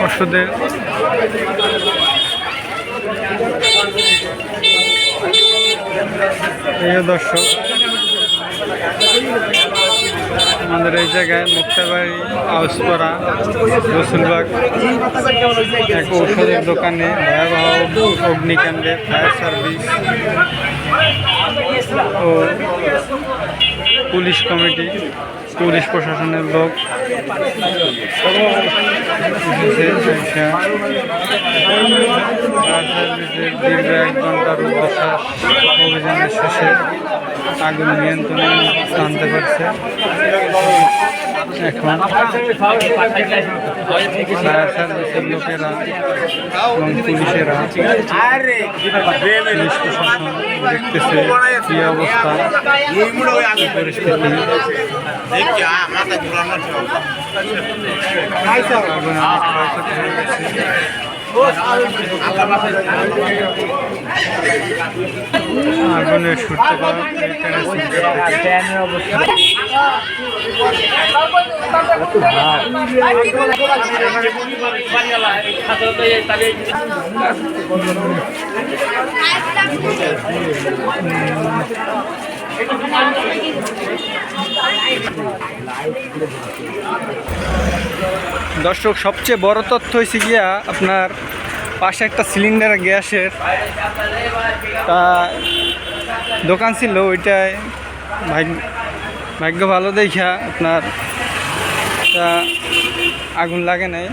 ওষুধের এই দর্শক, আমাদের এই জায়গায় মুক্তাবাড়ি আউসপাড়া রসুলবাগ এক ঔষধের দোকানে ভয়াবহ অগ্নিকাণ্ডে ফায়ার সার্ভিস ও পুলিশ কমিটি, পুলিশ প্রশাসনের লোক। দীর্ঘ এক ঘণ্টার রুদ্ধশ্বাস অভিযানের শেষে আগুন নিয়ন্ত্রণে আনতে পারছে। এখন দেখতেছে অবস্থা আগুনের সূত্রপাত। দর্শক, সবচেয়ে বড় তথ্য হয়েছে গিয়া আপনার পাশে একটা সিলিন্ডার গ্যাসের, তা দোকান ছিল ওইটায় ভাগ্য ভাগ্য ভালো দেখা আপনার তা আগুন লাগে নাই।